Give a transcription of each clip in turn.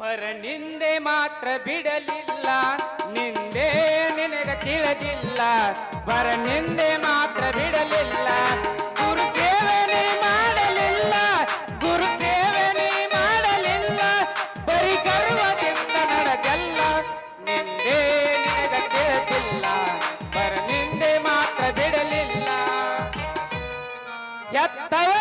ಪರ ನಿಂದೆ ಮಾತ್ರ ಬಿಡಲಿಲ್ಲ ನಿಂದೆ ನಿನಗ ತಿಳಿದಿಲ್ಲ ಪರ ನಿಂದೆ ಮಾತ್ರ ಬಿಡಲಿಲ್ಲ ಗುರು ಸೇವನೆ ಮಾಡಲಿಲ್ಲ ಗುರು ಸೇವನೆ ಮಾಡಲಿಲ್ಲ ಬರೀ ಗರ್ವದಿಂದ ನಡೆದಲ್ಲ ನಿಂದೆ ನಿನಗ ತಿಳಿದಿಲ್ಲ ಪರ ನಿಂದೆ ಮಾತ್ರ ಬಿಡಲಿಲ್ಲ ಎತ್ತವರ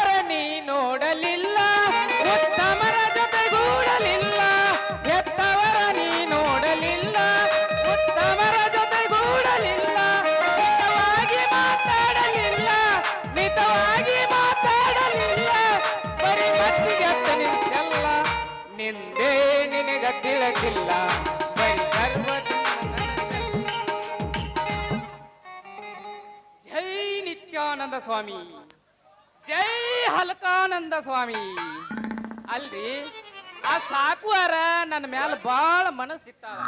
ಜೈ ನಿತ್ಯಾನಂದ ಸ್ವಾಮಿ. ಜೈ ಹಲಕಾನಂದ ಸ್ವಾಮಿ. ಅಲ್ರಿ, ಆ ಸಾಕುವಾರ ನನ್ನ ಮ್ಯಾಲ ಬಾಳ ಮನಸ್ಸಿಟ್ಟಾವ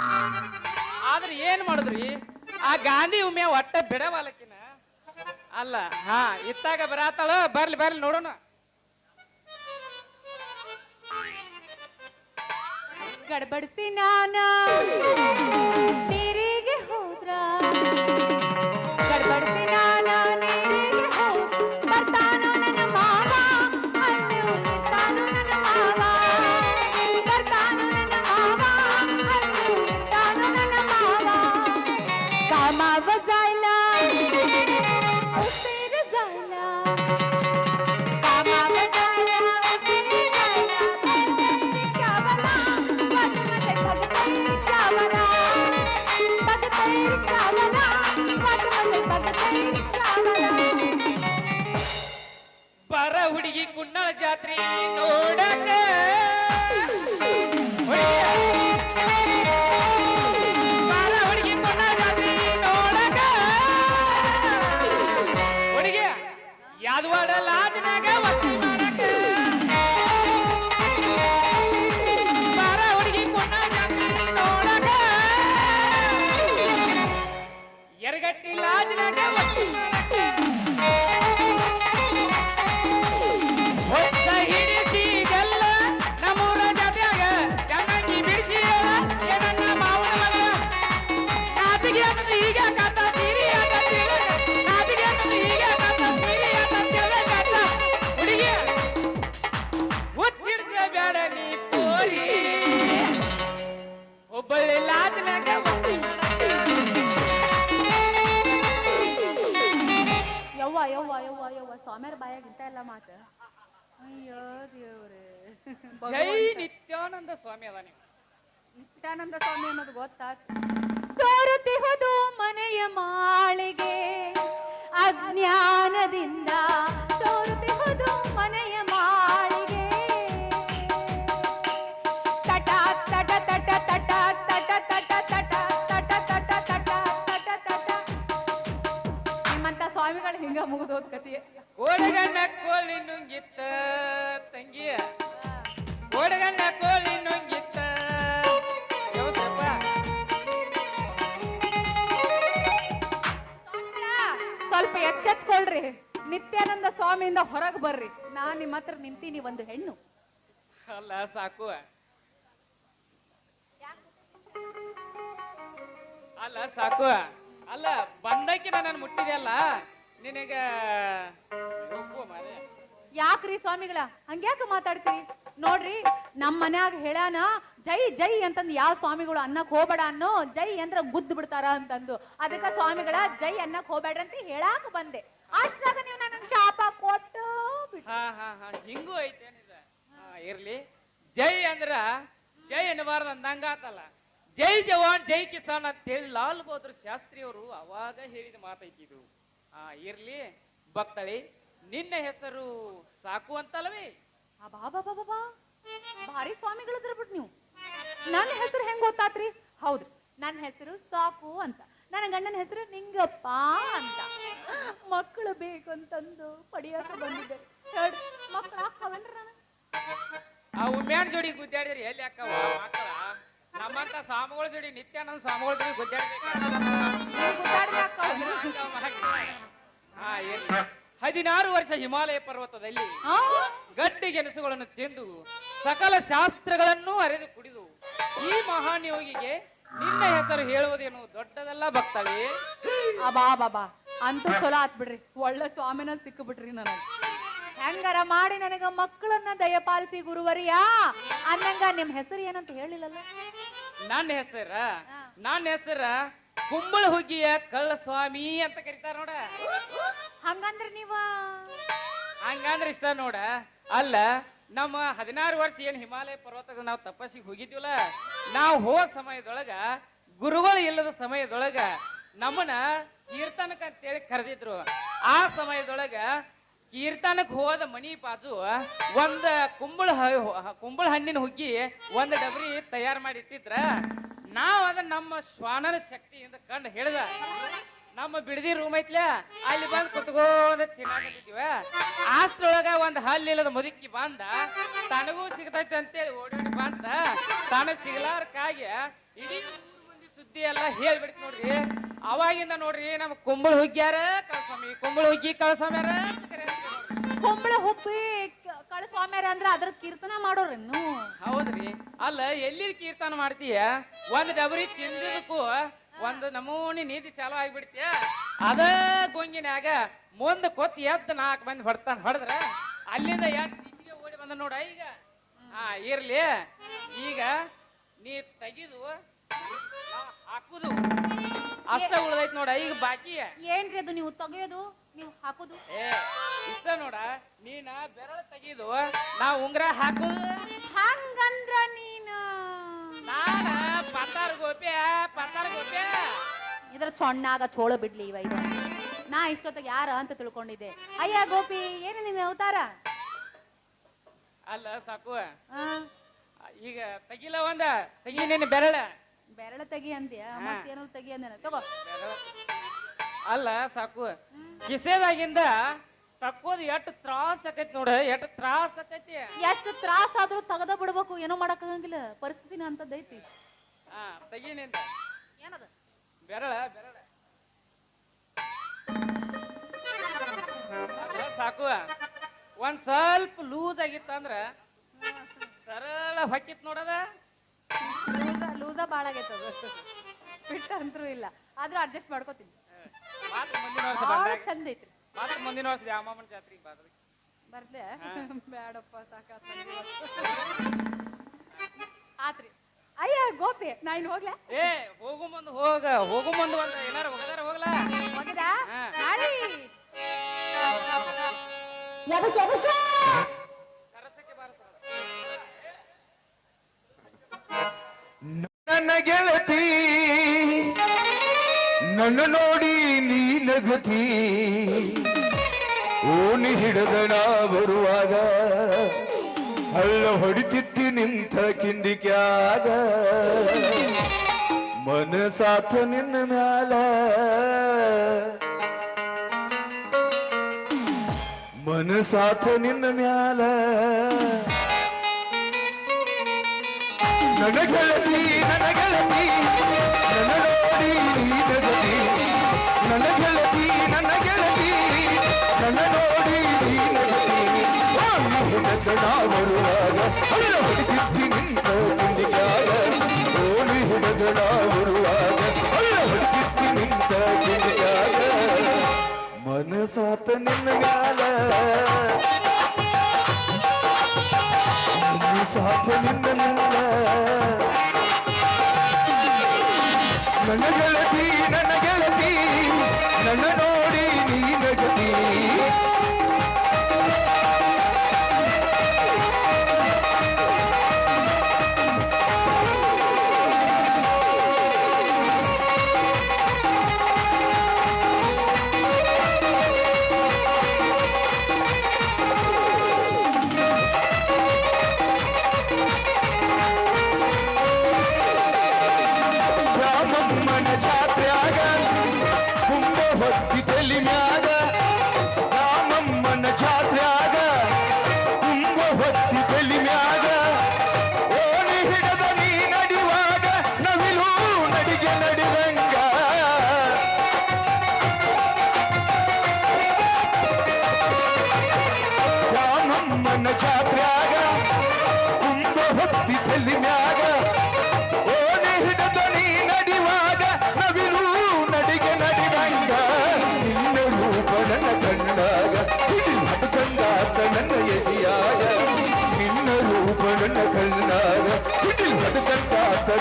ಆದ್ರೆ ಏನ್ ಮಾಡುದ್ರಿ? ಆ ಗಾಂಧಿ ಉಮ್ಮೆ ಒಟ್ಟ ಬಿಡವಲಕಿನ? ಅಲ್ಲ, ಹಾ, ಇತ್ತಾಗ ಬರಾತಾಳ? ಬರ್ಲಿ ಬರ್ಲಿ ನೋಡೋಣ. गड़बड़ से नाना। Lord. ಅನ್ನೋದು ಗೊತ್ತಾತ್ ಸೋರುತ್ತಿಹುದು ಮನೆಯ ಮಾಳಿಗೆ ಅಜ್ಞಾನದಿಂದ ಸೋರುತ್ತಿಹುದು ಮನೆಯ ಮಾಳಿಗೆ ತಟ ತಟ ತಟ ತಟ ತಟ ತಟ ತಟ ತಟ ತಟ ತಟ ತಟ ತಟ ನಿಮ್ಮಂತ ಸ್ವಾಮಿಗಳು ಹಿಂಗ ಮುಗಿದೋದ್ ಕತಿ ಕೋಡಗಣ್ಣ ಕೋಳಿ ನುಂಗಿತ್ತ ತಂಗಿ ಕೋಡಗಣ್ಣ ಕೋಳಿ ನುಂಗಿತ್ತ ಎಚ್ಚೆತ್ಕೊಳ್ರಿ. ನಿತ್ಯಾನಂದ ಸ್ವಾಮಿಯಿಂದ ಹೊರಗೆ ಬರ್ರಿ. ನಾ ನಿಮ್ಮ ಹತ್ರ ನಿಂತೀನಿ ಒಂದು ಹೆಣ್ಣು. ಅಲ್ಲ ಸಾಕು. ಅಲ್ಲ ಸಾಕು. ಅಲ್ಲ ಬಂದಕ್ಕೆ ನಾನು ಮುಟ್ಟಿದೆಯಲ್ಲ ನಿನಗ. ಯಾಕ್ರಿ ಸ್ವಾಮಿಗಳ? ಹಂಗ್ಯಾಕ ಮಾತಾಡ್ತೀರಿ? ನೋಡ್ರಿ ನಮ್ ಮನ್ಯಾಗ ಹೇಳ್ಯಾನ ಜೈ ಜೈ ಅಂತಂದು ಯಾವ ಸ್ವಾಮಿಗಳು ಅನ್ನಕ್ ಹೋಗ್ಬೇಡ ಅನ್ನೋ ಜೈ ಅಂದ್ರ ಗುದ್ದು ಬಿಡ್ತಾರ ಅಂತಂದು. ಅದಕ್ಕ ಸ್ವಾಮಿಗಳ ಜೈ ಅನ್ನಕ್ ಹೋಗ್ಬೇಡ್ರಿ ಅಂತ ಹೇಳಾಕ ಬಂದೆ. ಅಷ್ಟ್ರಾಗ ನೀವು ನನಗ್ ಶಾಪ ಕೊಟ್ಟು. ಹಾ ಹಾ ಹಾ ಹಿಂಗೂ ಐತೇನಿದ ಇರ್ಲಿ. ಜೈ ಅಂದ್ರ ಜೈ ಅನ್ನಬಾರ್ದು ಅಂದಂಗಾತಲ್ಲ ಜೈ ಜವಾನ್ ಜೈ ಕಿಸಾನ್ ಅಂತ ಹೇಳಿ ಲಾಲ್ ಬಹದ್ದೂರ್ ಶಾಸ್ತ್ರಿ ಅವರು ಅವಾಗ ಹೇಳಿದ ಮಾತೈತಿ ಇದು. ಆ ಇರ್ಲಿ. ಭಕ್ತಳಿ ನಿನ್ನ ಹೆಸರು ಸಾಕು ಅಂತಲ್ವೇ? ಅಬಾಬಾಬಾಬಾ. ಭಾರಿ ಸ್ವಾಮಿಗಳಿದ್ರ ಬಿಟ್ ನೀವು. ನನ್ನ ಹೆಸರು ಹೆಂಗ್ ಗೊತ್ತಾತ್ರಿ? ಹೌದು ನನ್ನ ಹೆಸರು ಸಾಕು ಅಂತ. ನನ್ನ ಗಂಡನ ಹೆಸರು ನಿಂಗಪ್ಪ ಅಂತ. ಮಕ್ಕಳು ಬೇಕು ಅಂತಂದು ಪಡಿಯಾಕ ಬಂದಿದ್ದೆ. ಹೇಳ್ರಿ ಮಕ್ಕಳು ಹಾಕವೇನ್ರಿ ನಾನು ಆ ಉಮ್ಯಾನ್ ಜೋಡಿ ಗುದ್ದಾಡಿದ್ರೆ ಎಲ್ಲಿ ಅಕ್ಕವ ಮಕ್ಕಳ? ನಮ್ಮಂತ ಸ್ವಾಮಿಗಳ ಜೋಡಿ ನಿತ್ಯಾನಂದ ಸ್ವಾಮಿಗಳ ಜೋಡಿ ಗುದ್ದಾಡ್ಬೇಕು? ಹದಿನಾರು ವರ್ಷ ಹಿಮಾಲಯ ಪರ್ವತದಲ್ಲಿ ಗಟ್ಟಿ ಗೆಣಸುಗಳನ್ನು ತಿಂದು ಸಕಲ ಶಾಸ್ತ್ರಗಳನ್ನು ಅರೆದು ಕುಡಿದು ಈ ಮಹಾನ್ ಯೋಗಿಗೆ ನಿನ್ನ ಹೆಸರು ಹೇಳುವುದೇನು ದೊಡ್ಡದಲ್ಲ ಭಕ್ತವೇ? ಅಬಾ ಬಾಬಾ ಅಂತ ಚಲೋ ಆತ್ ಬಿಡ್ರಿ. ಒಳ್ಳೆ ಸ್ವಾಮಿನ ಸಿಕ್ಕು ಬಿಟ್ರಿ ನನಗೆ. ಹೆಂಗಾರ ಮಾಡಿ ನನಗ ಮಕ್ಕಳನ್ನ ದಯಪಾಲಿಸಿ ಗುರುವರಿಯಾ. ಅನ್ನಂಗ ನಿಮ್ ಹೆಸರು ಏನಂತ ಹೇಳಿಲ್ಲಲ್ಲ? ನನ್ನ ಹೆಸರ? ನನ್ನ ಹೆಸರ ಕುಂಬಳ ಹುಗ್ಗಿಯ ಕಳ್ಳ ಸ್ವಾಮಿ ಅಂತ ಕರೀತಾರ ನೋಡ. ಹಂಗಂದ್ರ ನೀವ? ಹಂಗಂದ್ರೆ ಇಷ್ಟ ನೋಡ. ಅಲ್ಲ ನಮ್ಮ ಹದಿನಾರು ವರ್ಷ ಏನ್ ಹಿಮಾಲಯ ಪರ್ವತಕ್ಕೆ ನಾವು ತಪಸ್ಸಿಗೆ ಹೋಗಿದ್ವಲ್ಲ, ನಾವು ಹೋದ ಸಮಯದೊಳಗ, ಗುರುಗಳು ಇಲ್ಲದ ಸಮಯದೊಳಗ ನಮ್ಮನ್ನ ಕೀರ್ತನಕ ಅಂತೇಳಿ ಕರೆದಿದ್ರು. ಆ ಸಮಯದೊಳಗ ಕೀರ್ತನಕ್ಕೆ ಹೋದ ಮನಿ ಬಾಜು ಒಂದ ಕುಂಬಳ ಹ- ಕುಂಬಳ ಹಣ್ಣಿನ ಹುಗ್ಗಿ ಒಂದು ಡಬರಿ ತಯಾರು ಮಾಡಿ ಇಟ್ಟಿದ್ರ ನಾವ್ ಅದನ್ನ ನಮ್ಮ ಶ್ವಾನನ ಶಕ್ತಿಯಿಂದ ಕಂಡು ಹಿಡ್ದ. ನಮ್ಮ ಬಿಡದಿ ರೂಮ್ ಐತ್ಲ ಅಲ್ಲಿ ಬಂದು ಕುತ್ಕೊಂಡ್ ತಿನ್ನಾಕತ್ತಿದ್ವಿ. ಅಷ್ಟ್ರೊಳಗ ಒಂದ್ ಹಲ್ಲಿಲ್ಲದ ಮುದುಕಿ ಬಂದ ತನಗೂ ಸಿಗ್ತೈತೆ ಅಂತೇಳಿ ಓಡಾಡಿ ಬಂದ. ತನಗ್ ಸಿಗ್ಲಾರ್ಕಾಗಿ ಇಡೀ ಮಂದಿ ಸುದ್ದಿ ಎಲ್ಲ ಹೇಳ್ಬಿಡ್ತು ನೋಡ್ರಿ. ಅವಾಗಿಂದ ನೋಡ್ರಿ ನಮ್ಮ ಕುಂಬಳ ಹುಗ್ಗ್ಯಾರ ಕಳ್ಸ್ವಾಮಿ ಕುಂಬಳ ಹುಗ್ಗಿ ಕಳ್ಸ್ವಾಮ್ಯಾರ. ಕುಂಬಳ ಹುಬ್ಬಿ ಕಳಸ್ವಾಮ್ಯಾರ ಅಂದ್ರೆ ಸ್ವಾಮ್ಯಾರ ಅಂದ್ರ ಅದ್ರ ಕೀರ್ತನ ಮಾಡೋರೇನು ಹೌದ್ರಿ. ಅಲ್ಲ ಎಲ್ಲಿ ಕೀರ್ತನ ಮಾಡ್ತೀಯ? ಒಂದ್ ಡಬರಿ ತಿಂದಿದ್ದಕ್ಕೂ ಒಂದ್ ನಮೂನಿ ನೀತಿ ಚಾಲು ಆಗಿಬಿಡ್ತೀಯ? ಅದ ಗೊಂಗಿನ್ಯಾಗ ಮುಂದ ಕೊತ್ ಎದ್ದು ನಾಲ್ಕು ಮಂದಿ ಹೊಡ್ತಾನ ಹೊಡೆದ್ರ ಅಲ್ಲಿಂದ ಎದ್ದು ಓಡಿ ಬಂದ ನೋಡ ಈಗ? ಹಾ ಇರ್ಲಿ. ಈಗ ನೀ ತೆಗಿದು ಹಾಕುದು. ಅಷ್ಟ ಉಳ್ದೈತ್ ನೋಡ ಈಗ ಬಾಕಿ. ಏನ್ರಿ ಅದು ನೀವು ತೆಗೆಯೋದು? ನೀವು ಹಾಕುದು? ಏ ಇಷ್ಟ ನೋಡ ನೀನ ಬೆರಳು ತೆಗಿದು ನಾ ಉಂಗ್ರ ಹಾಕುದು. ಹಂಗಂದ್ರ ನೀನು ನಾನ ಪತ್ತಾರ ಗೋಪ್ಯ ಪತ್ತಾರ ಗೋಪ್ಯ ಇದ್ರ ಚೊಣ್ಣಾಗ ಚೋಳ ಬಿಡ್ಲಿ ಇವ ಇದು. ನಾ ಇಷ್ಟೊತ್ತಿಗೆ ಯಾರ ಅಂತ ತಿಳ್ಕೊಂಡಿದ್ದೆ. ಅಯ್ಯ ಗೋಪಿ ಏನು ನಿನ್ನ ಅವತಾರ? ಅಲ್ಲ ಸಾಕು. ಆ, ಈಗ ತೆಗಿಲ ಒಂದ ತೆಗಿ ನಿನ್ನ ಬೆರಳ. ಬೆರಳ ತೆಗಿ ಅಂದ್ಯ? ಮತ್ತೇನೋ ತೆಗಿ ಅಂದೇನ ತಗೋ. ಬೆರಳ. ಅಲ್ಲ ಸಾಕು. ಕಿಸೆದಾಗಿಂದ ತಕ್ಕೋದು ಎಷ್ಟು ತ್ರಾಸ ಆಕೈತಿ ನೋಡ ಎಷ್ಟು ತ್ರಾಸ ಆಕೈತಿ. ಎಷ್ಟು ತ್ರಾಸ ಆದ್ರೂ ತಗದ ಬಿಡ್ಬೇಕು ಏನೋ ಮಾಡಕ್ಕಾಗಂಗಿಲ್ಲ ಪರಿಸ್ಥಿತಿನ ಅಂತದೈತಿ ಹಾ ತೆಗಿ ನಿಂದ ಏನದ? ಬೆರಳ ಬೆರಳ. ಸಾಕು. ಒಂದ್ ಸ್ವಲ್ಪ ಲೂಸ್ ಆಗಿತ್ತ ಅಂದ್ರ ಸರಳ ಹೊಕ್ಕಿತ್ ನೋಡದ ಲೂಸ ಲೂಸ ಭಾಳ ಆಗೈತೆ ಅದು ಫಿಟ್ ಅಂತರೂ ಇಲ್ಲ. ಆದ್ರೂ ಅಡ್ಜಸ್ಟ್ ಮಾಡ್ಕೋತೀನಿ. ಮಾತು ಮುಂದಿನ ವರ್ಷ ಭಾಳ ಬಂದಾಗ. ಚಂದ ಐತ್ರಿ. ಮಾತು ಮುಂದಿನ ವರ್ಷ ದ್ಯಾಮಮ್ಮನ ಜಾತ್ರೆಗೆ ಬರ್ರಿ ಬರ್ದೆ? ಬ್ಯಾಡಪ್ಪ ಸಾಕಾತ್ ನಂಗೆ ಇವತ್ತು. ಆತ್ರಿ. ಅಯ್ಯ ಗೋಪಿ ನಾ ಇನ್ ಹೋಗ್ಲ? ಏ ಹೋಗು ಮುಂದ್ ಹೋಗ ಹೋಗು ಮುಂದ್ ಒಂದ್ ಏನಾರ ಹೋಗದಾರ ಹೋಗ್ಲಾ? ಹೋಗಿದಾ? ಹಾ. ನಾಳಿ. ಸರಸಕ್ಕೆ ನನ್ನ ಗೆಳತಿ ನನ್ನ ನೋಡಿ ನೀ ನಗತಿ ಓಣಿ ಹಿಡದ ನಾ ಬರುವಾಗ ಅಲ್ಲ ಹೊಡಿತಿತ್ತಿ ನಿಂತ ಕಿಂಡಿಕ್ಯಾಗ ಮನಸಾಥ ನಿನ್ನ ಮ್ಯಾಲ. ಮನಸಾಥ ನಿನ್ನ ಮ್ಯಾಲ. ನನ್ನ ಗೆಳತಿ, ನನ್ನ ನೋಡಿ ನೀ ಹುಡುಗನ ಬರುವಾಗ ಹಳ್ಳ ಹೊಡಿಸಿದ್ದಿ ನಿಂತ ಕುಂದಿಗಾಗ ಓಣಿ ಹುಡುಗನ ಬರುವಾಗ ಹಳ್ಳ ಹೊಡಿಸಿದ್ದಿ ನಿಂತ ಕುಂದಿಗಾಗ ಮನಸಾತ ನಿನ್ನ ಮ್ಯಾಲ ಸಾಥ ನಿನ್ನ ಮ್ಯಾಲ ನನ್ನ ಗೆಳತಿ ನನ್ನ ಗೆಳತಿ ನನ್ನ ಮನ ಚಾತ್ರ್ಯಾಗ ಕುಂಭ ಹೊತ್ತಿ ಮ್ಯಾಗ. ಓಣಿ ಹಿಡದ ನೀ ನಡಿವಾಗ, ನವಿಲು ನಡಿಗೆ ನಡಿದಂಗ. ನಿನ್ನೂ ಬಡನ ಕಂಡಾಗ ಕಂಡ ನನ್ನ ಎದಿಯಾಗ. ನಿನ್ನ ರೂಪಡನ ಕಂಡಾಗ ಕಂಡ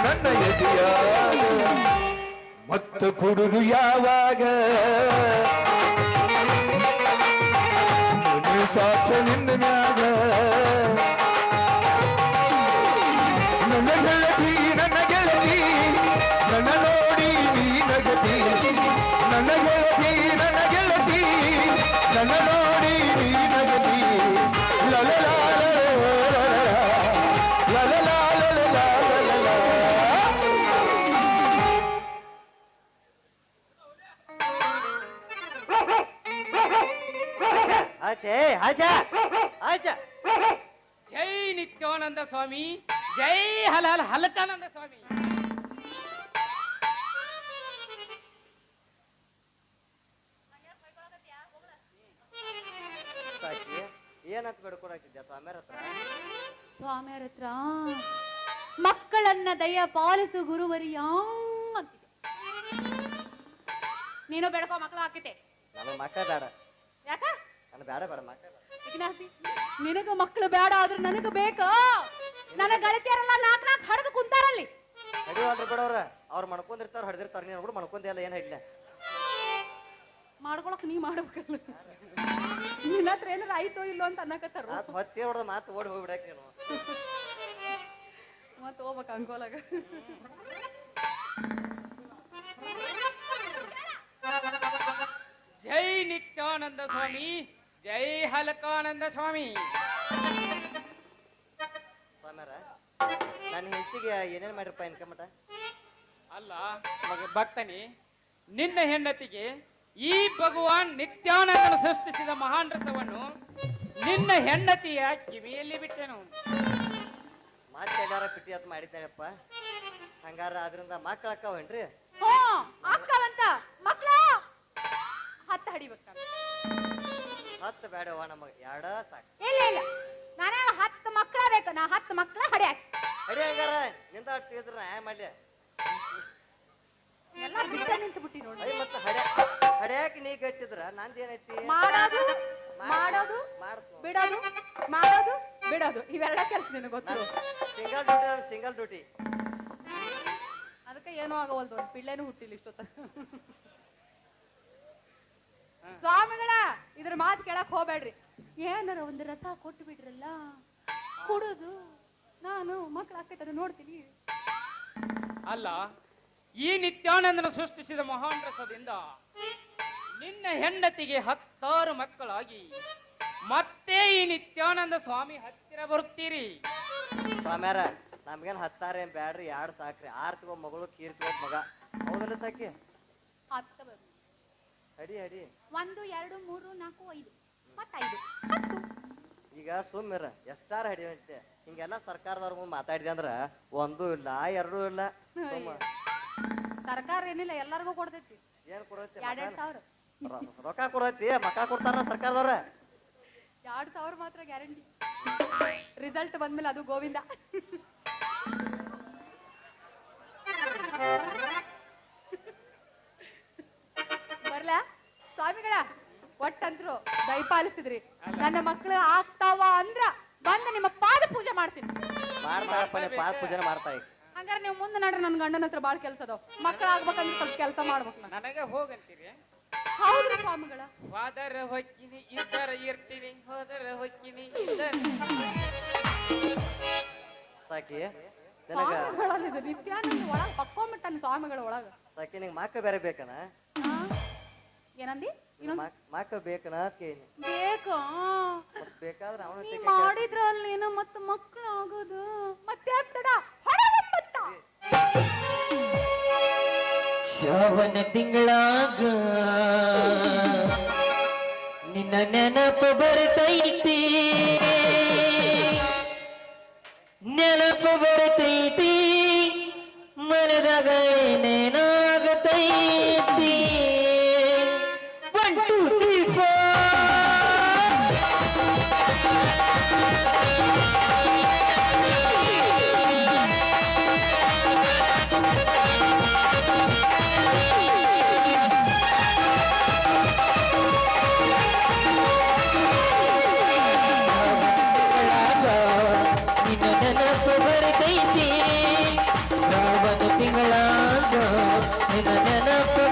ನನ್ನ ಎದಿಯಾಗ. ಮತ್ತ ಕುಡುದು ಯಾವಾಗ? ಸಾಕ್ಷ ನಿನ್ನ ಮ್ಯಾಗ. ನನ್ನ ಗೆಳತಿ ನನ್ನ ಗೆಳತಿ, ನನ್ನ ನೋಡಿ ನೀ ನಗತಿ. ನನ್ನ ಗೆಳತಿ ನನ್ನ ಗೆಳತಿ, ನನ್ನ ಸ್ವಾಮಿ. ಜೈ ಹಲ ಹಲ ಹಲಕಾನಂದ ಸ್ವಾಮಿ. ಸಾಕಿ ಏನಂತ ಬೇಡ್ಕೊಡಕ್ತಿದ್ಯಾ ಸ್ವಾಮ್ಯಾರ ಹತ್ರ? ಸ್ವಾಮಿಯರ ಹತ್ರ ಮಕ್ಕಳನ್ನ ದಯ ಪಾಲಿಸು ಗುರುವರಿಯ ಅಂತಿದೆ ನೀನು ಬೆಳಕೋ ಮಕ್ಕಳು ಹಾಕಿದ್ದೆ. ನನ್ನ ಮಕ್ಕ ಬೇಡ. ಯಾಕ? ನನ್ನ ಬೇಡ ಬೇಡ ಮಕ್ಕ ನಿನಗ ಮಕ್ಕಳು ಬೇಡ ಆದ್ರೆ ನನಗ ಬೇಕಾ? ನನ್ನ ಗಳಿತಿಯರೆಲ್ಲ ನಾಕ್ ನಾಕ್ ಹಡದು ಕುಂತಾರಲ್ಲಿ. ನಡಿವಲ್ರಿ ಬಿಡವ್ರ. ಅವ್ರು ಮಣ್ಕೊಂಡಿರ್ತಾರ ಹೊಡೆದಿರ್ತಾರ. ನೀನು ಕೂಡ ಮಣ್ಕೊಂಡಿ ಇಲ್ಲ ಏನ್ ಹಿಡ್ಲ ಮಾಡ್ಕೊಳಕ್ ನೀ ಮಾಡ್ಬೇಕಲ್ಲ. ನಿನ್ನ ಹತ್ರ ಏನಾರ ಆಯ್ತೋ ಇಲ್ಲೋ ಅಂತ ಅನ್ನಕತ್ತಾರ ಮಾತು ಹೊತ್ತಿ ಹೊಡೆದ ಮಾತು ಓಡಿ ಹೋಗ್ಬಿಡಕ್ ನೀನು. ಮತ್ತೆ ಹೋಗ್ಬೇಕ ಅಂಕೋಲಾಗ. ಜೈ ನಿತ್ಯಾನಂದ ಸ್ವಾಮಿ ಜೈ ಹಲಕಾನಂದ ಸ್ವಾಮಿ. ನನ್ನ ಹೆಂಡತಿಗೆ ಏನೇನ್ ಮಾಡಿರಪ್ಪ ಇನ್ಕಮ್ ಮಟ ಅಲ್ಲ ಮಗ ಭಕ್ತನಿ ನಿನ್ನ ಹೆಂಡತಿಗೆ ಈ ಭಗವಾನ್ ನಿತ್ಯಾನಂದನು ಸೃಷ್ಟಿಸಿದ ಮಹಾನ್ ರಸವನ್ನು ನಿನ್ನ ಹೆಂಡತಿಯ ಕಿವಿಯಲ್ಲಿ ಬಿಟ್ಟೆನು. ಮತ್ತೆ ಎಲ್ಲಾರ ಪಿಟಿ ಅಂತ ಮಾಡಿದ್ದಾಳಪ್ಪ. ಹಂಗಾರ ಅದರಿಂದ ಮಕ್ಕಳು ಅಕ್ಕವೇನ್ರಿ? ಹೋ ಅಕ್ಕವಂತ ಮಕ್ಕಳ ಹತ್ತ ಹಡಿಬೇಕ ಹತ್ತು ಬೇಡವ ನಮಗ ಎರಡ ಸಾಕು. ಇಲ್ಲ ಇಲ್ಲ. ನಾನು ಹತ್ತು ಮಕ್ಕಳ ಬೇಕು ನಾ ಹತ್ತು ಮಕ್ಳ ಹಡಿಯಾಕ ಅಡಿ ಹಂಗಾರ ನಿಂದ ಅಷ್ಟು ಇದ್ರ ನಾ ಮಾಡ್ಲಿ? ಎಲ್ಲ ಬಿಟ್ಟ ನಿಂತು ಬಿಟ್ಟಿ ನೋಡಿ. ಅಯ್ಯ ಮತ್ತೆ ಹಡ್ಯಾ ಹಡ್ಯಾಕ ನೀ ಗಟ್ಟಿದ್ರ? ನಂದು ಏನೈತಿ? ಮಾಡೋದು ಮಾಡೋದು ಮಾಡ್ತು ಬಿಡೋದು ಮಾಡೋದು ಬಿಡೋದು. ಇವೆರಡ ಕೆಲಸ ನಿನಗೆ ಗೊತ್ತು. ಸಿಂಗಲ್ ಡ್ಯೂಟಿ ಸಿಂಗಲ್ ಡ್ಯೂಟಿ ಅದಕ್ಕೆ ಏನೂ ಆಗವಲ್ದು. ಒಂದು ಪಿಳ್ಳೆನೂ ಹುಟ್ಟಿಲ್ಲ ಇಷ್ಟೊತ್ತ. ಸ್ವಾಮಿಗಳ ಇದ್ರ ಮಾತು ಕೇಳಕ್ ಹೋಗ್ಬೇಡ್ರಿ. ಏನಾರ ಒಂದು ರಸ ಕೊಟ್ಟು ಬಿಡ್ರಲ್ಲ ಕುಡುದು. ನಾನು ಮಕ್ಳು ಅಕ್ಕ ನೋಡ್ತೀನಿ. ಅಲ್ಲ ಈ ನಿತ್ಯಾನಂದನ ಸೃಷ್ಟಿಸಿದ ಮಹಾನ್ ರಸದಿಂದ ನಿನ್ನ ಹೆಂಡತಿಗೆ ಹತ್ತಾರು ಮಕ್ಕಳಾಗಿ ಮತ್ತೆ ಈ ನಿತ್ಯಾನಂದ ಸ್ವಾಮಿ ಹತ್ತಿರ ಬರುತ್ತೀರಿ? ಸ್ವಾಮ್ಯಾರ ನಮ್ಗೇನ್ ಹತ್ತಾರ ಏನ್ ಬ್ಯಾಡ್ರಿ ಎರಡು ಸಾಕ್ರಿ. ಆರ್ ತಗೋ ಮಗಳು ಕೀರ್ ತಗೋ ಮಗ. ಹೌದಲ್ಲ ಸಾಕಿ ಹತ್ತು ಹಡಿ ಅಡಿ ಅಡಿ ಒಂದು ಎರಡು ಮೂರು ನಾಲ್ಕು ಐದು. ಮತ್ತೈದು ಹತ್ತು. ಈಗ ಸುಮ್ಮಿರ ಎಷ್ಟಾರ ಹಡಿವಂತೆ ಹಿಂಗೆಲ್ಲ ಸರ್ಕಾರದವ್ರ ಮುಂದೆ ಮಾತಾಡಿದೆ ಅಂದ್ರ ಒಂದು ಇಲ್ಲ ಎರಡೂ ಇಲ್ಲ. ಸುಮ್ಮ ಸರ್ಕಾರ ಏನಿಲ್ಲ ಎಲ್ಲರಿಗೂ ಕೊಡ್ತೈತಿ. ಏನ್ ಕೊಡೈತಿ ಎರಡೆರಡು ಸಾವಿರ. ರೊಕ್ಕ ಕೊಡೈತಿ ಮಕ್ಕ ಕೊಡ್ತಾರ ಸರ್ಕಾರದವ್ರ. ಎರಡ್ ಸಾವಿರ ಮಾತ್ರ ಗ್ಯಾರಂಟಿ. ರಿಸಲ್ಟ್ ಬಂದ್ಮೇಲೆ ಅದು ಗೋವಿಂದ. ದಯಪಾಲಿಸಿದ್ರಿ ನನ್ನ ಮಕ್ಕಳು ಆಗ್ತಾವ ಅಂದ್ರ ಬಂದು ನಿಮ್ಮ ಪಾದ ಪೂಜೆ ಮಾಡ್ತೀನಿ. ಪಾದ ಪೂಜೆ ಮಾಡ್ತಾ ಹಂಗಾರೆ ನೀವು ಮುಂದೆ ನಡ್ರಿ ನನ್ನ ಗಂಡನ ಹತ್ರ ಬಾಳ ಕೆಲಸ ಅದಾವ. ಮಕ್ಕಳು ಆಗ್ಬೇಕಂದ್ರೆ ಸ್ವಲ್ಪ ಕೆಲಸ ಮಾಡ್ಬೇಕು ನಾನು. ನನಗೆ ಹೋಗಂತೀರಿ? ಹೌದ್ರಿ ಸ್ವಾಮಿಗಳ. ವಾದರ ಹೊಕ್ಕಿನಿ ಇದ್ದರ ಇರ್ತೀನಿ. ಹೋದರ ಹೊಕ್ಕಿನಿ ಇದ್ದರ ಸಾಕಿ ನಿನಗ ಸ್ವಾಮಿಗಳಲ್ಲಿ ಇದು ನಿತ್ಯಾನಂದ ಒಳಗ್ ಪಕ್ಕೊಂಬಿಟ್ಟನ್ ಸ್ವಾಮಿಗಳ ಒಳಗ. ಸಾಕಿ ನಿಂಗೆ ಮಕ್ಕ ಬೇರೆ ಬೇಕನ? ಏನಂದಿ? ಮಕ್ಕ ಬೇಕನ ಕೇಳಿ ಬೇಕಾ? ಮತ್ ಬೇಕಾದ್ರೆ ಅವನ ನೀ ಮಾಡಿದ್ರಲ್ಲೇನೋ ಮತ್ತ ಮಕ್ಕಳು ಆಗೋದು? ಮತ್ತೆ ಆಗ್ತಡ ಹೊಡಗಂಬತ್ತ ಶ್ರಾವಣ ತಿಂಗಳಾಗ ನಿನ್ನ ನೆನಪು ಬರ್ತೈತಿ. ನೆನಪು ಬರ್ತೈತಿ. ಮನದಾಗ I'm a little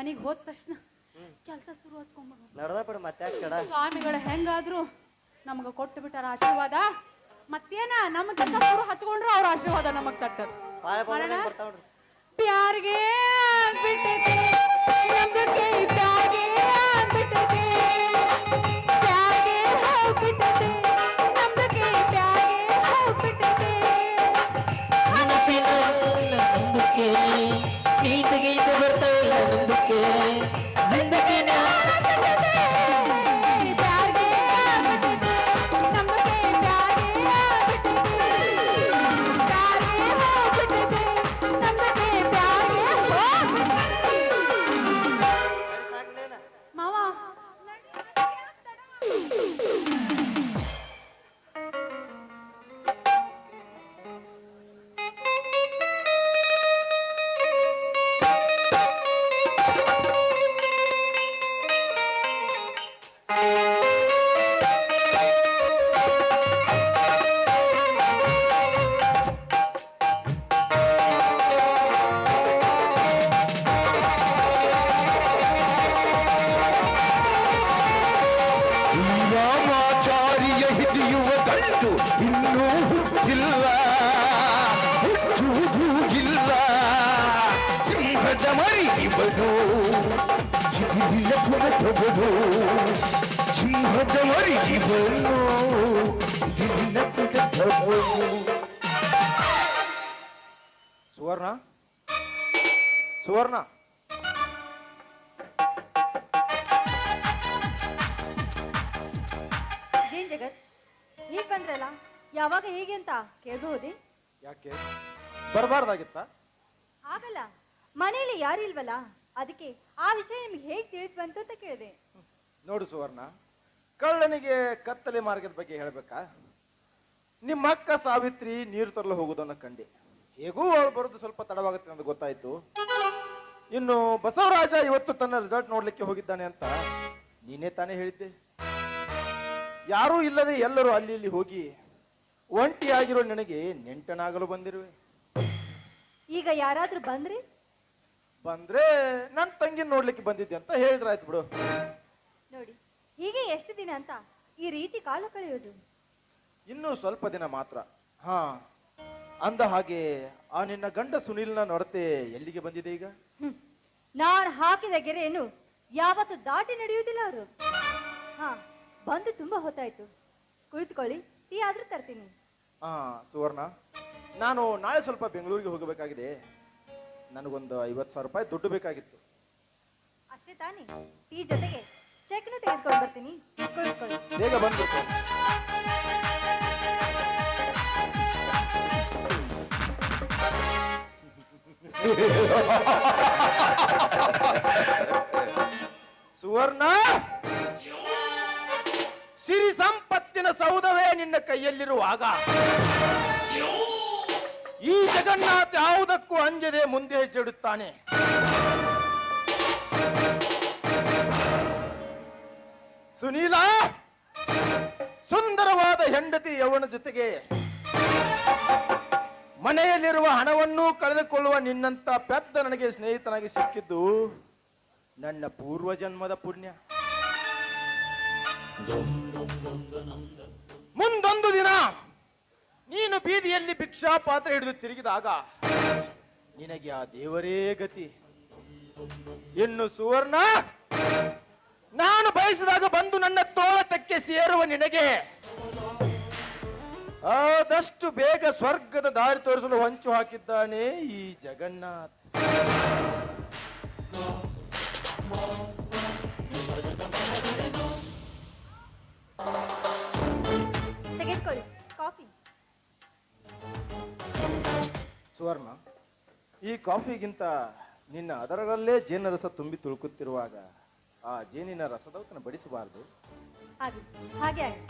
ಮನಿಗ್ ಹೋದ ತಕ್ಷಣ ಕೆಲಸ ಶುರು ಹಚ್ಕೊಂಡ್ಬಿಡು ನಡ್ದ ಬಿಡು ಮತ್ತೆ ಯಾಕೆ ಕಡ ಸ್ವಾಮಿಗಳು ಹೆಂಗಾದ್ರು ನಮಗ ಕೊಟ್ಟು ಬಿಟ್ಟಾರ ಆಶೀರ್ವಾದ. ಮತ್ತೇನ ನಮ್ಮ ಕೆಲಸ ಶುರು ಹಚ್ಕೊಂಡ್ರು ಅವ್ರ ಆಶೀರ್ವಾದ ನಮಗ್ ತಟ್ಟರು ಬಾಳೆ ಪ್ಯಾರ್ಗೆ ನಂಬಿಕೆ ಪ್ಯಾರ್ಗೆ ಪ್ಯಾರ್ಗೆ ನಂಬಿಕೆ ಪ್ಯಾರ್ಗೆ ನಂಬಿಕೆ. ಸುವರ್ಣ? ಸುವರ್ಣ? ಏನ್ ಜಗತ್? ಹೀಗ್ ಬಂದ್ರಲ್ಲ? ಯಾವಾಗ ಹೇಗೆ ಅಂತ ಕೇಳ್ಬಹುದೇ? ಯಾಕೆ? ಬರಬಾರ್ದಾಗಿತ್ತ? ಆಗಲ್ಲ. ಮನೆಯಲ್ಲಿ ಯಾರು ಇಲ್ವಲ್ಲ? ಅದಕ್ಕೆ ಆ ವಿಷಯ ನಿಮ್ಗೆ ಹೇಗ್ ತಿಳಿದ್ ಬಂತು ಅಂತ ಕೇಳಿದೆ. ನೋಡು ಸುವರ್ಣ ಕಳ್ಳನಿಗೆ ಕತ್ತಲೆ ಮಾರ್ಗದ ಬಗ್ಗೆ ಹೇಳ್ಬೇಕಾ? ನಿಮ್ಮ ಅಕ್ಕ ಸಾವಿತ್ರಿ ನೀರು ತರಲು ಹೋಗುವುದನ್ನು ಕಂಡೆ. ಹೇಗೂ ಅವಳು ಬರೋದು ಸ್ವಲ್ಪ ತಡವಾಗುತ್ತೆ ಅಂತ ಗೊತ್ತಾಯ್ತು. ಇನ್ನು ಬಸವರಾಜ ಇವತ್ತು ತನ್ನ ರಿಸಲ್ಟ್ ನೋಡ್ಲಿಕ್ಕೆ ಹೋಗಿದ್ದಾನೆ ಅಂತ ನೀನೇ ತಾನೇ ಹೇಳಿದ್ದೆ. ಯಾರೂ ಇಲ್ಲದೆ ಎಲ್ಲರೂ ಅಲ್ಲಿ ಇಲ್ಲಿ ಹೋಗಿ ಒಂಟಿಯಾಗಿರೋ ನಿನಗೆ ನೆಂಟನಾಗಲು ಬಂದಿರುವೆ. ಈಗ ಯಾರಾದ್ರೂ ಬಂದ್ರೆ? ಬಂದ್ರೆ ನನ್ನ ತಂಗಿ ನೋಡ್ಲಿಕ್ಕೆ ಬಂದಿದ್ದೆ ಅಂತ ಹೇಳಿದ್ರಾಯ್ತು ಬಿಡು. ನೋಡಿ ಹೀಗೆ ಎಷ್ಟು ದಿನ ಅಂತ ಈ ರೀತಿ ಕಾಲ ಕಳೆಯೋದು? ಇನ್ನೂ ಸ್ವಲ್ಪ ದಿನ ಮಾತ್ರ. ಹಾ ಅಂದ ಹಾಗೆ ಆ ನಿನ್ನ ಗಂಡ ಸುನಿಲ್ನ ನಡತೆ ಎಲ್ಲಿಗೆ ಬಂದಿದೆ ಈಗ? ನಾನು ನಾನ್ ಹಾಕಿದ ಗೆರೆಯನ್ನು ಯಾವತ್ತು ದಾಟಿ ನಡೆಯುವುದಿಲ್ಲ ಅವರು. ಹಾ ಬಂದು ತುಂಬಾ ಹೊತ್ತಾಯ್ತು. ಕುಳಿತುಕೊಳ್ಳಿ ಟೀ ಆದ್ರೂ ತರ್ತೀನಿ. ಹಾ ಸುವರ್ಣ ನಾನು ನಾಳೆ ಸ್ವಲ್ಪ ಬೆಂಗಳೂರಿಗೆ ಹೋಗಬೇಕಾಗಿದೆ. ನನಗೊಂದು ಐವತ್ತು ಸಾವಿರ ರೂಪಾಯಿ ದುಡ್ಡು ಬೇಕಾಗಿತ್ತು. ಅಷ್ಟೇ ತಾನೇ ಟೀ ಜೊತೆಗೆ ಚೆಕ್ನು ತೆಗೆದುಕೊಂಡು ಬರ್ತೀನಿ. ಬೇಗ ಬಂದು ಸುವರ್ಣ! ಸಿರಿ ಸಂಪತ್ತಿನ ಸೌಧವೇ ನಿನ್ನ ಕೈಯಲ್ಲಿರುವಾಗ ಈ ಜಗನ್ನಾಥ ಯಾವುದಕ್ಕೂ ಅಂಜದೆ ಮುಂದೆ ಹೆಜ್ಜೆಡುತ್ತಾನೆ ಸುನೀಲ! ಸುಂದರವಾದ ಹೆಂಡತಿ ಯವನ ಜೊತೆಗೆ ಮನೆಯಲ್ಲಿರುವ ಹಣವನ್ನು ಕಳೆದುಕೊಳ್ಳುವ ನಿನ್ನಂತ ಪೆದ್ದ ನನಗೆ ಸ್ನೇಹಿತನಾಗಿ ಸಿಕ್ಕಿದ್ದು ನನ್ನ ಪೂರ್ವ ಜನ್ಮದ ಪುಣ್ಯ. ಮುಂದೊಂದು ದಿನ ನೀನು ಬೀದಿಯಲ್ಲಿ ಭಿಕ್ಷಾ ಪಾತ್ರ ಹಿಡಿದು ತಿರುಗಿದಾಗ ನಿನಗೆ ಆ ದೇವರೇ ಗತಿ. ಇನ್ನು ಸುವರ್ಣ ನಾನು ಬಯಸಿದಾಗ ಬಂದು ನನ್ನ ತೋಳತಕ್ಕೆ ಸೇರುವ ನಿನಗೆ. ಆದಷ್ಟು ಬೇಗ ಸ್ವರ್ಗದ ದಾರಿ ತೋರಿಸಲು ಹೊಂಚು ಹಾಕಿದ್ದಾನೆ ಈ ಜಗನ್ನಾಥ. ತೆಗೆದುಕೊಳ್ಳಿ. ಕಾಫಿ. ಸುವರ್ಣ ಈ ಕಾಫಿಗಿಂತ ನಿನ್ನ ಅದರಲ್ಲೇ ಜೇನರಸ ತುಂಬಿ ತುಳುಕುತ್ತಿರುವಾಗ ಆ ಜೇನಿನ ರಸದೌತನ ಬಡಿಸಬಾರದು. ಹಾಗೆ ಹಾಗೆ ಆಗಿ